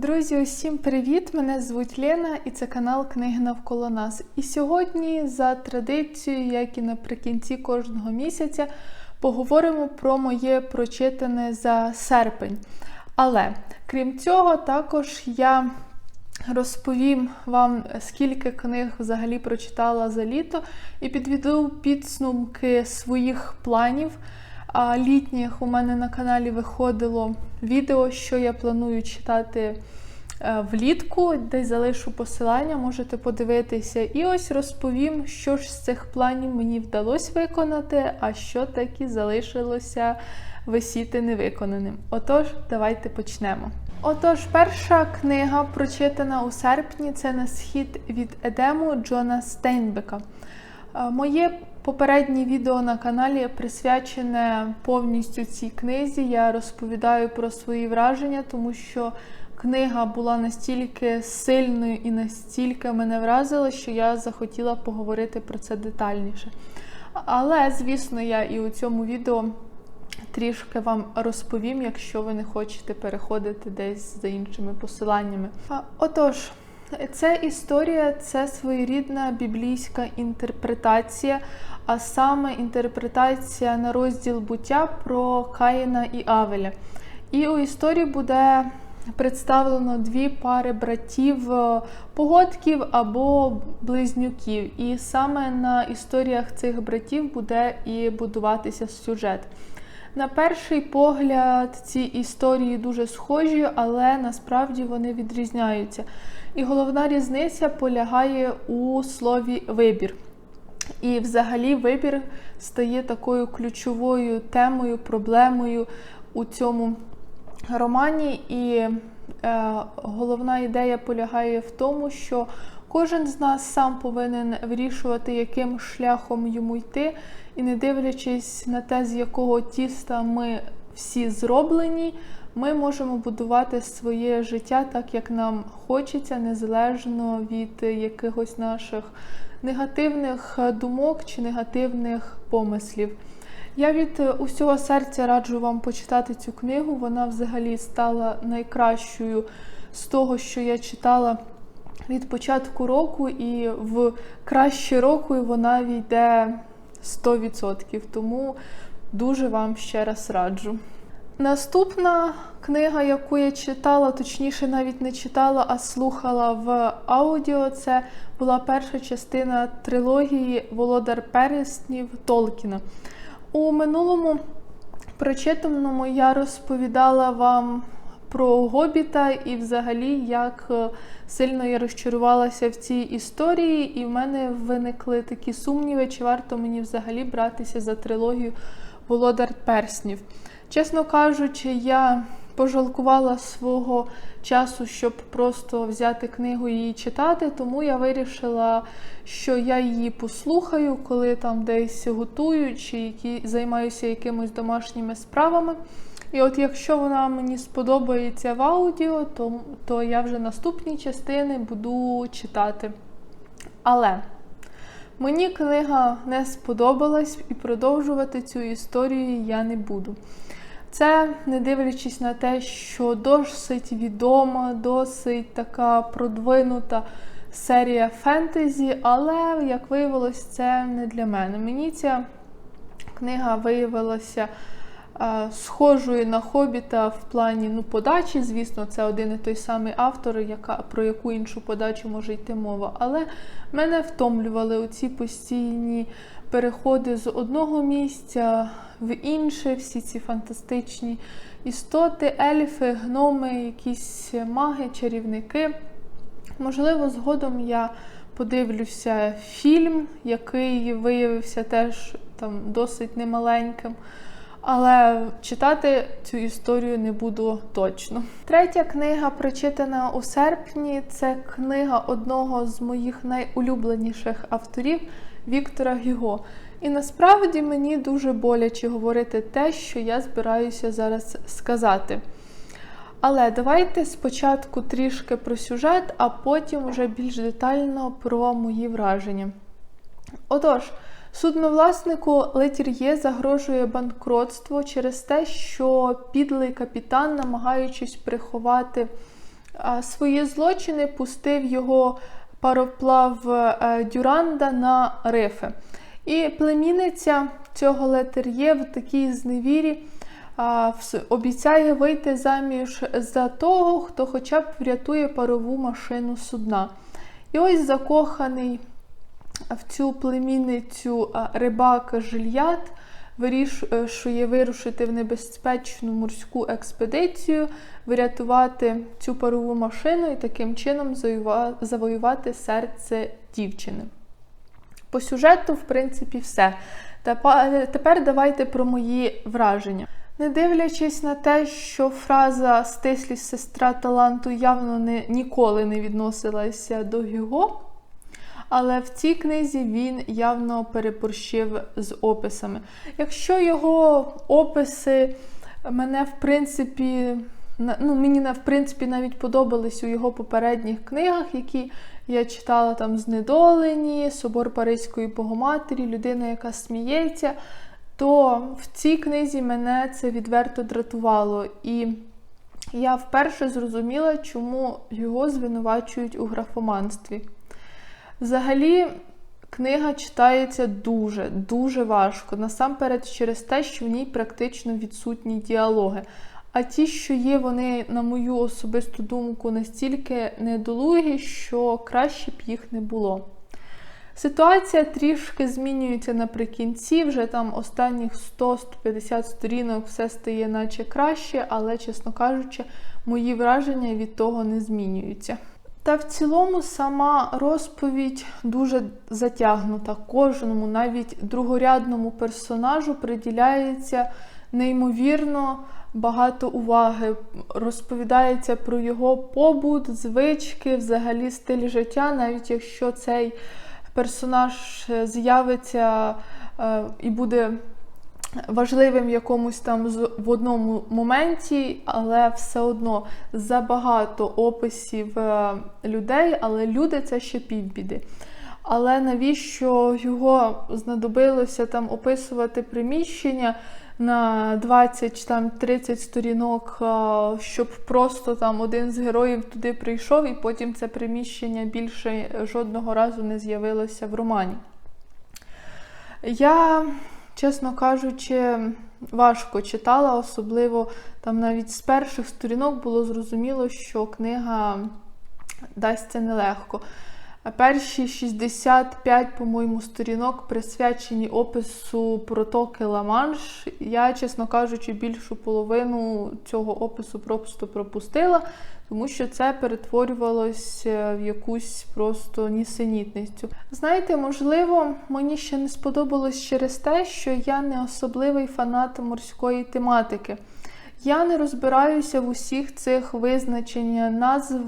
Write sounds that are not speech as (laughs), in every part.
Друзі, усім привіт! Мене звуть Лена і це канал Книги навколо нас. І сьогодні, за традицією, як і наприкінці кожного місяця, поговоримо про моє прочитане за серпень. Але крім цього, також я розповім вам, скільки книг взагалі прочитала за літо, і підведу підсумки своїх планів. А літніх у мене на каналі виходило відео, що я планую читати е, влітку, десь залишу посилання, можете подивитися. І ось розповім, що ж з цих планів мені вдалося виконати, а що таки залишилося висіти невиконаним. Отож, давайте почнемо. Отож, перша книга, прочитана у серпні, це на схід від Едему Джона Стейнбека. Е, Моє попереднє відео на каналі присвячене повністю цій книзі. Я розповідаю про свої враження, тому що книга була настільки сильною і настільки мене вразила, що я захотіла поговорити про це детальніше. Але, звісно, я і у цьому відео трішки вам розповім, якщо ви не хочете переходити десь за іншими посиланнями. Отож. Це історія, це своєрідна біблійська інтерпретація, а саме інтерпретація на розділ буття про Каїна і Авеля. І у історії буде представлено дві пари братів, е, погодків або близнюків. І саме на історіях цих братів буде і будуватися сюжет. На перший погляд, ці історії дуже схожі, але насправді вони відрізняються. І головна різниця полягає у слові вибір. І, взагалі, вибір стає такою ключовою темою, проблемою у цьому романі. І е, головна ідея полягає в тому, що кожен з нас сам повинен вирішувати, яким шляхом йому йти, і не дивлячись на те, з якого тіста ми всі зроблені. Ми можемо будувати своє життя так, як нам хочеться, незалежно від якихось наших негативних думок чи негативних помислів. Я від усього серця раджу вам почитати цю книгу. Вона взагалі стала найкращою з того, що я читала від початку року, і в кращі року вона війде 100%. Тому дуже вам ще раз раджу. Наступна книга, яку я читала, точніше, навіть не читала, а слухала в аудіо, це була перша частина трилогії Володар Переснів Толкіна. У минулому прочитаному я розповідала вам про Гобіта і взагалі, як сильно я розчарувалася в цій історії, і в мене виникли такі сумніви, чи варто мені взагалі братися за трилогію Володар Перснів. Чесно кажучи, я пожалкувала свого часу, щоб просто взяти книгу і її читати, тому я вирішила, що я її послухаю, коли там десь готую, чи які, займаюся якимось домашніми справами. І от якщо вона мені сподобається в аудіо, то, то я вже наступні частини буду читати. Але мені книга не сподобалась і продовжувати цю історію я не буду. Це не дивлячись на те, що досить відома, досить така продвинута серія фентезі, але, як виявилось, це не для мене. Мені ця книга виявилася схожою на хобіта в плані ну, подачі. Звісно, це один і той самий автор, яка, про яку іншу подачу може йти мова. Але мене втомлювали оці постійні переходи з одного місця в інше, всі ці фантастичні істоти, ельфи, гноми, якісь маги, чарівники. Можливо, згодом я подивлюся фільм, який виявився теж там досить немаленьким. Але читати цю історію не буду точно. Третя книга, прочитана у серпні, це книга одного з моїх найулюбленіших авторів Віктора Гюго. І насправді мені дуже боляче говорити те, що я збираюся зараз сказати. Але давайте спочатку трішки про сюжет, а потім вже більш детально про мої враження. Отож, судновласнику Летір'є загрожує банкротство через те, що підлий капітан, намагаючись приховати свої злочини пустив його пароплав е, Дюранда на рифи. І племінниця цього летер'є в такій зневірі обіцяє вийти заміж за того, хто хоча б врятує парову машину судна. І ось закоханий в цю племінницю а, рибак Жильят вирішує вирушити в небезпечну морську експедицію, врятувати цю парову машину і таким чином завоювати серце дівчини. По сюжету, в принципі, все. Тепер давайте про мої враження. Не дивлячись на те, що фраза стислість сестра таланту явно не, ніколи не відносилася до Гюго, але в цій книзі він явно переборщив з описами. Якщо його описи мене, в принципі, ну, мені в принципі навіть подобались у його попередніх книгах, які я читала там Знедолені, Собор Паризької Богоматері, людина, яка сміється, то в цій книзі мене це відверто дратувало. І я вперше зрозуміла, чому його звинувачують у графоманстві. Взагалі, книга читається дуже, дуже важко. Насамперед через те, що в ній практично відсутні діалоги. А ті, що є, вони, на мою особисту думку, настільки недолугі, що краще б їх не було. Ситуація трішки змінюється наприкінці, вже там останніх 100-150 сторінок все стає наче краще, але, чесно кажучи, мої враження від того не змінюються. Та в цілому сама розповідь дуже затягнута. Кожному, навіть другорядному персонажу приділяється неймовірно багато уваги. Розповідається про його побут, звички, взагалі стиль життя, навіть якщо цей персонаж е, з'явиться е, і буде важливим якомусь там в одному моменті, але все одно забагато описів е, людей, але люди це ще півбіди. Але навіщо його знадобилося там описувати приміщення на 20 там 30 сторінок, щоб просто там один з героїв туди прийшов, і потім це приміщення більше жодного разу не з'явилося в романі. Я, чесно кажучи, важко читала, особливо там навіть з перших сторінок було зрозуміло, що книга дасться нелегко. Перші 65, по-моєму, сторінок присвячені опису протоки Ла-Манш. Я, чесно кажучи, більшу половину цього опису просто пропустила, тому що це перетворювалося в якусь просто нісенітницю. Знаєте, можливо, мені ще не сподобалось через те, що я не особливий фанат морської тематики. Я не розбираюся в усіх цих визначеннях, назв,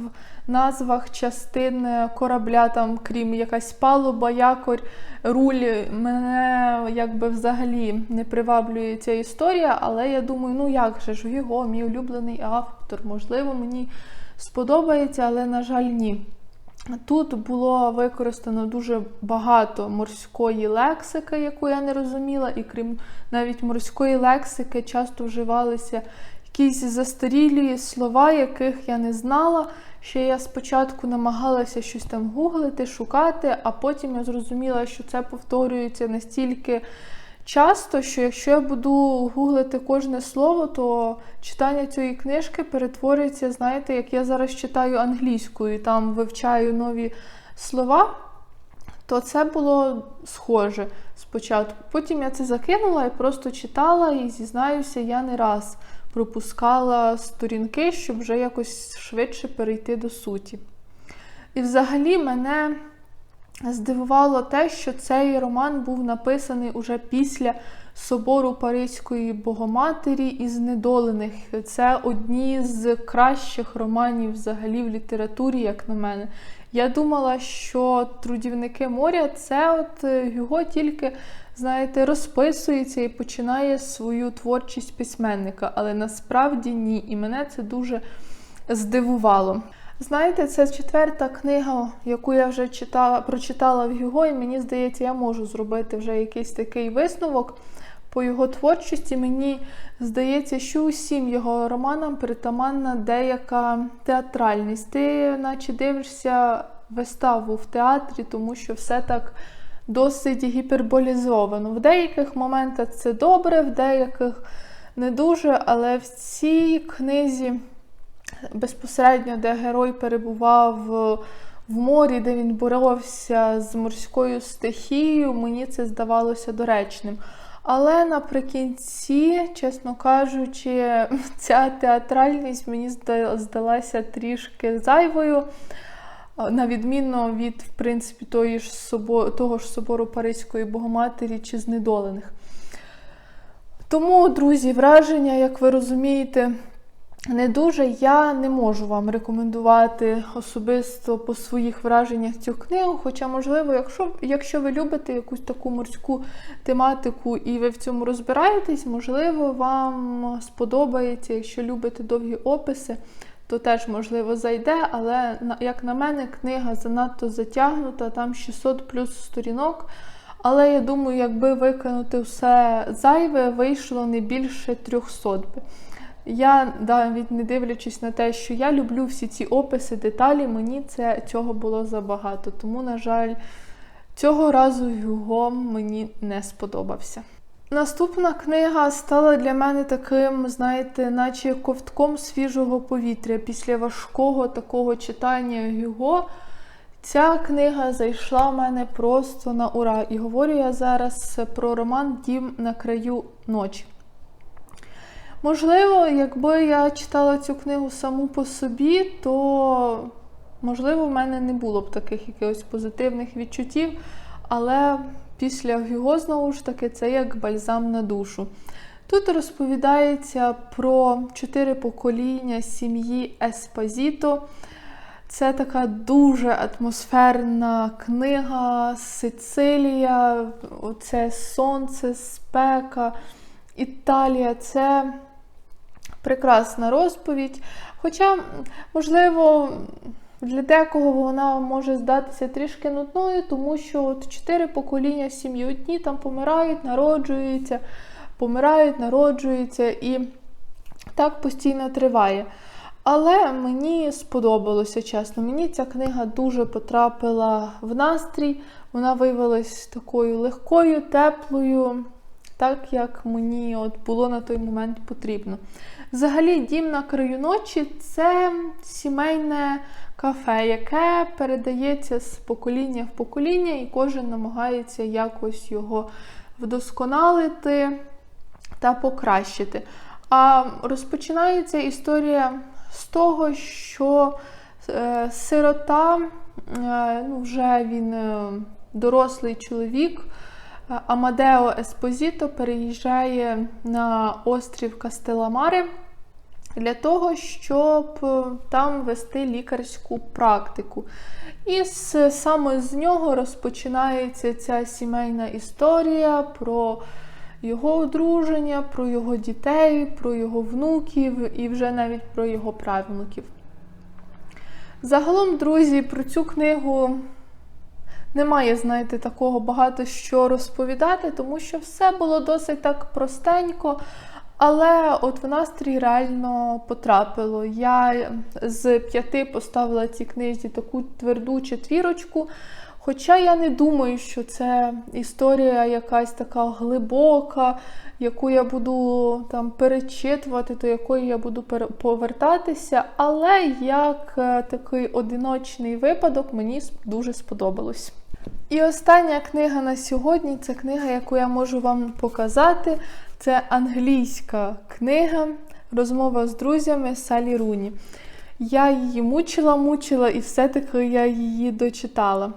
назвах частин корабля, там, крім якась палуба, якорь, руль. Мене якби взагалі не приваблює ця історія, але я думаю, ну як же ж його, мій улюблений автор, можливо, мені сподобається, але, на жаль, ні. Тут було використано дуже багато морської лексики, яку я не розуміла, і крім навіть морської лексики, часто вживалися якісь застарілі слова, яких я не знала. Ще я спочатку намагалася щось там гуглити, шукати, а потім я зрозуміла, що це повторюється настільки часто, що якщо я буду гуглити кожне слово, то читання цієї книжки перетворюється, знаєте, як я зараз читаю англійською, і там вивчаю нові слова, то це було схоже спочатку. Потім я це закинула і просто читала, і зізнаюся, я не раз пропускала сторінки, щоб вже якось швидше перейти до суті. І взагалі мене здивувало те, що цей роман був написаний уже після собору Паризької Богоматері і знедолених. Це одні з кращих романів взагалі в літературі, як на мене. Я думала, що трудівники моря це от його тільки, знаєте, розписується і починає свою творчість письменника, але насправді ні. І мене це дуже здивувало. Знаєте, це четверта книга, яку я вже читала, прочитала в Гюго, і мені здається, я можу зробити вже якийсь такий висновок по його творчості. Мені здається, що усім його романам притаманна деяка театральність. Ти наче дивишся виставу в театрі, тому що все так досить гіперболізовано. В деяких моментах це добре, в деяких не дуже, але в цій книзі безпосередньо, де герой перебував в морі, де він боровся з морською стихією, мені це здавалося доречним. Але наприкінці, чесно кажучи, (laughs) ця театральність мені здалася трішки зайвою, на відміну від, в принципі, того ж собору, того ж собору Паризької Богоматері чи знедолених. Тому, друзі, враження, як ви розумієте, не дуже я не можу вам рекомендувати особисто по своїх враженнях цю книгу. Хоча, можливо, якщо якщо ви любите якусь таку морську тематику і ви в цьому розбираєтесь, можливо, вам сподобається, якщо любите довгі описи, то теж, можливо, зайде. Але, як на мене, книга занадто затягнута, там 600 плюс сторінок. Але я думаю, якби викинути все зайве, вийшло не більше 300 би. Я навіть не дивлячись на те, що я люблю всі ці описи, деталі, мені це цього було забагато. Тому, на жаль, цього разу його мені не сподобався. Наступна книга стала для мене таким, знаєте, наче ковтком свіжого повітря. Після важкого такого читання його. Ця книга зайшла в мене просто на ура. І говорю я зараз про роман Дім на краю ночі. Можливо, якби я читала цю книгу саму по собі, то, можливо, в мене не було б таких якихось позитивних відчуттів. Але після його, знову ж таки, це як бальзам на душу. Тут розповідається про чотири покоління сім'ї Еспазіто. Це така дуже атмосферна книга, Сицилія, це сонце, спека, Італія. Це прекрасна розповідь. Хоча, можливо, для декого вона може здатися трішки нудною, тому що от чотири покоління в сім'ї одні там помирають, народжуються, помирають, народжуються, і так постійно триває. Але мені сподобалося чесно. Мені ця книга дуже потрапила в настрій. Вона виявилась такою легкою, теплою, так як мені от було на той момент потрібно. Взагалі, дім на краю ночі це сімейне кафе, яке передається з покоління в покоління, і кожен намагається якось його вдосконалити та покращити. А розпочинається історія з того, що е, сирота, е, ну, вже він е, дорослий чоловік, Амадео Еспозіто переїжджає на острів Кастеламари для того, щоб там вести лікарську практику. І саме з нього розпочинається ця сімейна історія про його одруження, про його дітей, про його внуків і вже навіть про його правнуків. Загалом, друзі, про цю книгу немає, знаєте, такого багато що розповідати, тому що все було досить так простенько. Але от в настрій реально потрапило. Я з п'яти поставила цій книзі таку тверду четвірочку. Хоча я не думаю, що це історія якась така глибока, яку я буду там перечитувати, до якої я буду повертатися. Але як е, такий одиночний випадок мені дуже сподобалось. І остання книга на сьогодні це книга, яку я можу вам показати. Це англійська книга Розмова з друзями Салі Руні. Я її мучила, мучила, і все-таки я її дочитала.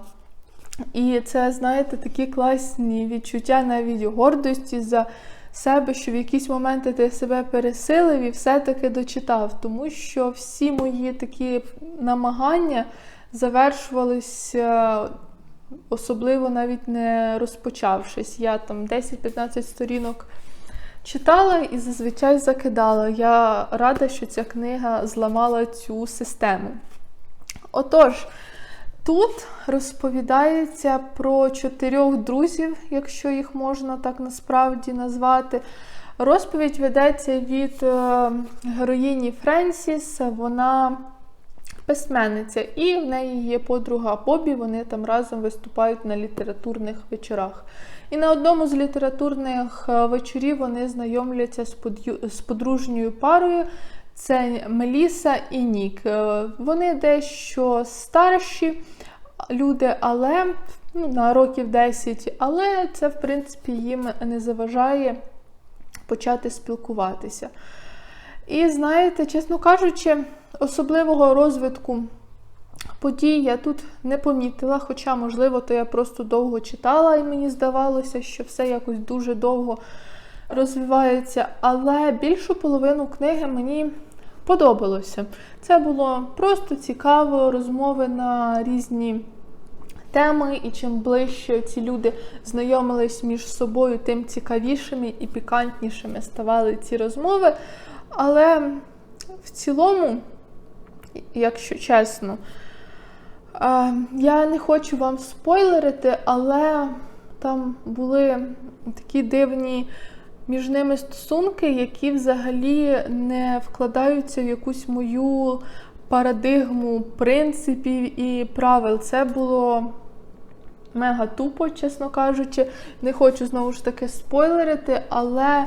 І це, знаєте, такі класні відчуття навіть гордості за себе, що в якісь моменти ти себе пересилив і все-таки дочитав. Тому що всі мої такі намагання завершувалися, особливо навіть не розпочавшись. Я там 10-15 сторінок читала і зазвичай закидала. Я рада, що ця книга зламала цю систему. Отож. Тут розповідається про чотирьох друзів, якщо їх можна так насправді назвати. Розповідь ведеться від е, героїні Френсіс. Вона письменниця, і в неї є подруга Бобі. Вони там разом виступають на літературних вечорах. І на одному з літературних е, вечорів вони знайомляться з подружньою парою. Це Меліса і Нік. Е, Вони дещо старші люди, але ну, на років 10, але це, в принципі, їм не заважає почати спілкуватися. І знаєте, чесно кажучи, особливого розвитку подій я тут не помітила, хоча, можливо, то я просто довго читала, і мені здавалося, що все якось дуже довго розвивається. Але більшу половину книги мені подобалося. Це було просто цікаво, розмови на різні теми, і чим ближче ці люди знайомились між собою, тим цікавішими і пікантнішими ставали ці розмови. Але в цілому, якщо чесно, я не хочу вам спойлерити, але там були такі дивні між ними стосунки, які взагалі не вкладаються в якусь мою парадигму принципів і правил. Це було мега тупо, чесно кажучи. Не хочу знову ж таки спойлерити, але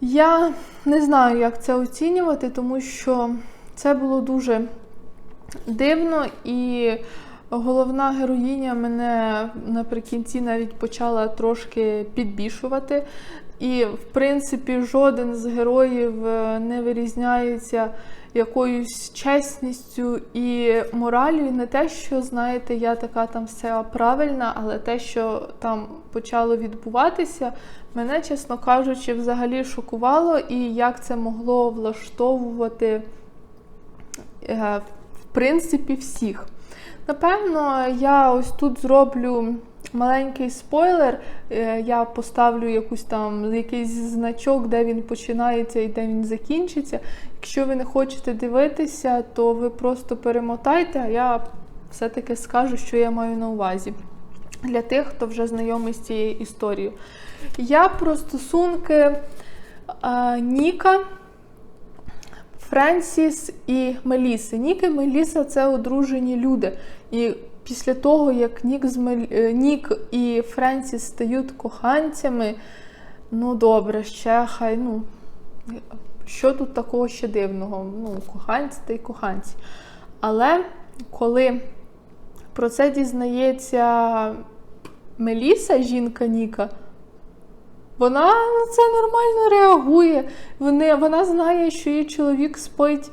я не знаю, як це оцінювати, тому що це було дуже дивно і. Головна героїня мене наприкінці навіть почала трошки підбішувати. І, в принципі, жоден з героїв е, не вирізняється якоюсь чесністю і моралю. І не те, що, знаєте, я така там вся правильна, але те, що там почало відбуватися, мене, чесно кажучи, взагалі шокувало, і як це могло влаштовувати, в принципі, всіх. Напевно, я ось тут зроблю маленький спойлер. Е, Я поставлю якусь там якийсь значок, де він починається і де він закінчиться. Якщо ви не хочете дивитися, то ви просто перемотайте, а я все-таки скажу, що я маю на увазі. Для тих, хто вже знайомий з цією історією. Я про стосунки а, Ніка. Френсіс і Меліси. Нік і Меліса це одружені люди. І після того, як Нік, з Мел... е, Нік і Френсіс стають коханцями, ну добре, ще хай, ну, що тут такого ще дивного? Ну, коханці та й коханці. Але коли про це дізнається Меліса, жінка Ніка, вона на це нормально реагує. Вони, вона знає, що її чоловік спить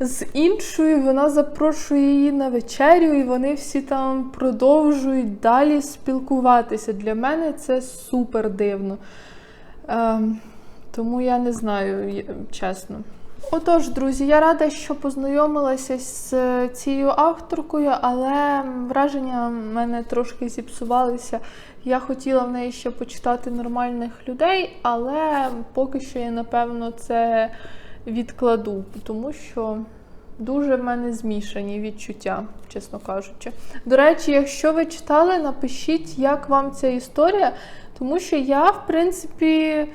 з іншою, вона запрошує її на вечерю, і вони всі там продовжують далі спілкуватися. Для мене це супер дивно. Ем, тому я не знаю, чесно. Отож, друзі, я рада, що познайомилася з цією авторкою, але враження в мене трошки зіпсувалися. Я хотіла в неї ще почитати нормальних людей, але поки що я, напевно, це відкладу, тому що дуже в мене змішані відчуття, чесно кажучи. До речі, якщо ви читали, напишіть, як вам ця історія, тому що я, в принципі.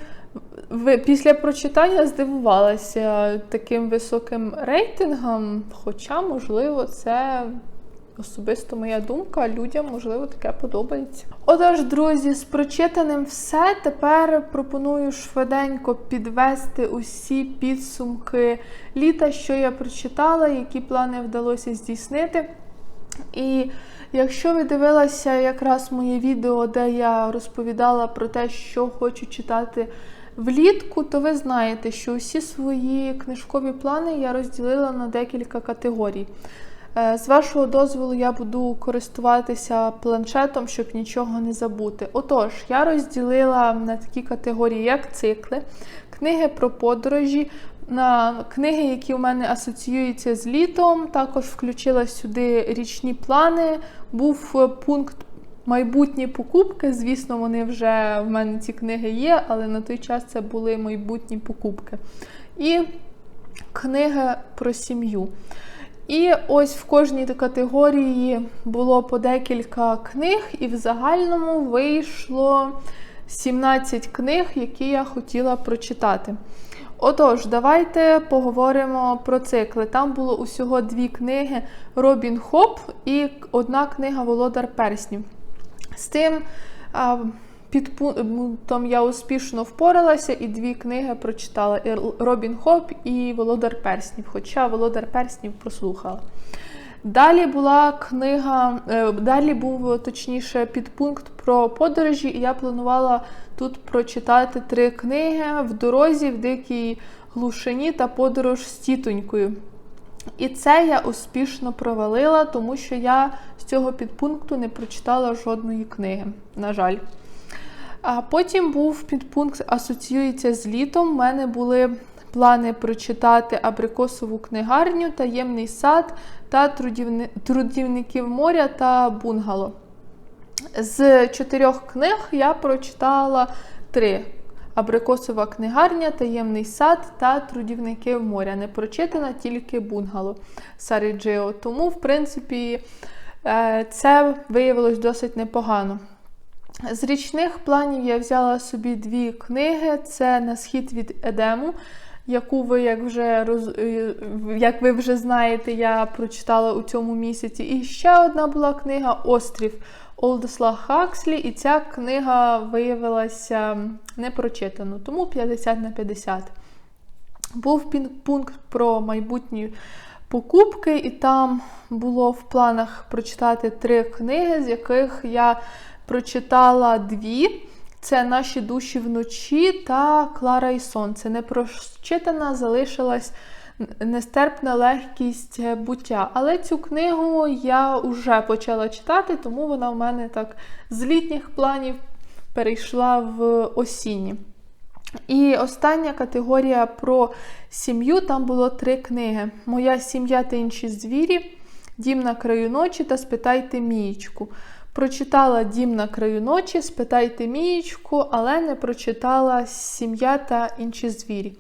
Після прочитання здивувалася таким високим рейтингом, хоча, можливо, це особисто моя думка, людям, можливо, таке подобається. Отож, друзі, з прочитаним все. Тепер пропоную швиденько підвести усі підсумки літа, що я прочитала, які плани вдалося здійснити. І якщо ви дивилися якраз моє відео, де я розповідала про те, що хочу читати влітку, то ви знаєте, що усі свої книжкові плани я розділила на декілька категорій. Е, З вашого дозволу я буду користуватися планшетом, щоб нічого не забути. Отож, я розділила на такі категорії, як цикли, книги про подорожі, на книги, які у мене асоціюються з літом. Також включила сюди річні плани. Був пункт майбутні покупки. Звісно, вони вже в мене ці книги є, але на той час це були майбутні покупки. І книги про сім'ю. І ось в кожній категорії було по декілька книг, і в загальному вийшло 17 книг, які я хотіла прочитати. Отож, давайте поговоримо про цикли. Там було усього дві книги Робін Хоп і одна книга Володар Перснів. З тим підпунктом я успішно впоралася і дві книги прочитала: Робін Хоп і Володар Перснів, хоча Володар Перснів прослухала. Далі була книга, е, далі був точніше підпункт про подорожі, і я планувала тут прочитати три книги в дорозі, в дикій глушині та подорож з тітонькою. І це я успішно провалила, тому що я з цього підпункту не прочитала жодної книги, на жаль. А потім був підпункт асоціюється з літом. У мене були плани прочитати Абрикосову книгарню, таємний сад та трудівни... трудівників моря та бунгало. З чотирьох книг я прочитала три: Абрикосова книгарня, таємний сад та трудівники моря. Не прочитана тільки бунгало Сари Джио. Тому, в принципі, е, це виявилось досить непогано. З річних планів я взяла собі дві книги: це на схід від Едему, яку ви, як вже роз... е, як ви вже знаєте, я прочитала у цьому місяці. І ще одна була книга Острів Олдосла Хакслі, і ця книга виявилася непрочитаною, тому 50 на 50. Був пункт про майбутні покупки, і там було в планах прочитати три книги, з яких я прочитала дві. Це наші душі вночі та Клара і Сонце. Не прочитана, залишилась нестерпна легкість буття. Але цю книгу я вже почала читати, тому вона в мене так з літніх планів перейшла в осінні. І остання категорія про сім'ю там було три книги: Моя сім'я та інші звірі, Дім на краю ночі та Спитайте Мієчку. Прочитала Дім на краю ночі, спитайте Мієчку, але не прочитала Сім'я та інші звірі.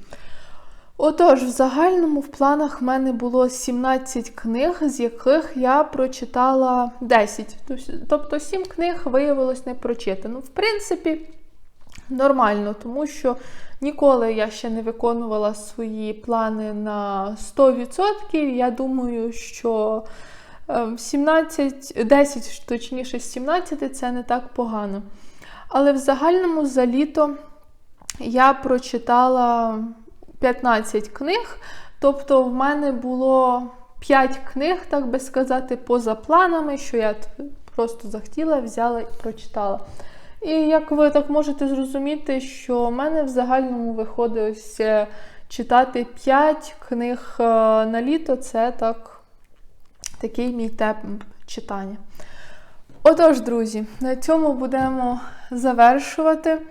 Отож, в загальному в планах в мене було 17 книг, з яких я прочитала 10. Тобто 7 книг виявилось не прочитано. В принципі, нормально, тому що ніколи я ще не виконувала свої плани на 100%. Я думаю, що 17, 10, точніше, з 17 це не так погано. Але в загальному за літо я прочитала 15 книг. Тобто, в мене було 5 книг, так би сказати, поза планами, що я просто захотіла, взяла і прочитала. І як ви так можете зрозуміти, що в мене в загальному виходить ось е, читати 5 книг е, на літо це так такий мій темп читання. Отож, друзі, на цьому будемо завершувати.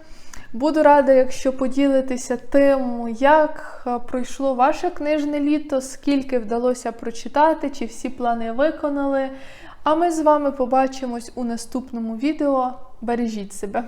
Буду рада, якщо поділитеся тим, як е, пройшло ваше книжне літо, скільки вдалося прочитати, чи всі плани виконали. А ми з вами побачимось у наступному відео. Бережіть себе!